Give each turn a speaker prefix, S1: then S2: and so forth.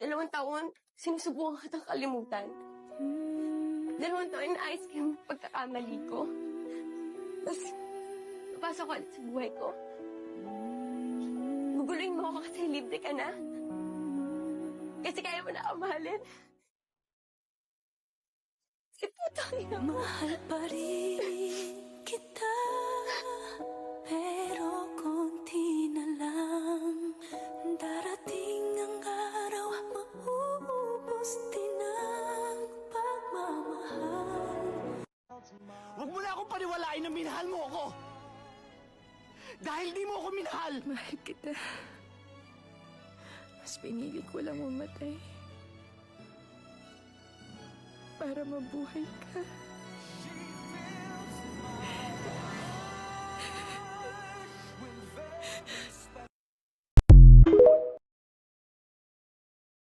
S1: Dalawang taon, sinusubukan kitang kalimutan. Dalawang taon na ayos ko yung pagkakamali ko. Tapos, papasok ko sa buhay ko. Guguluhin mo ako kasi libre ka na. Kasi kaya mo na ako mahalin. Si putang ina mo.
S2: Mahal pa rin
S3: Huwag mo na akong paniwalain na minahal mo ako! Dahil di mo ako minahal!
S4: Mahal kita. Mas pinili ko lang mamatay. Para mabuhay ka.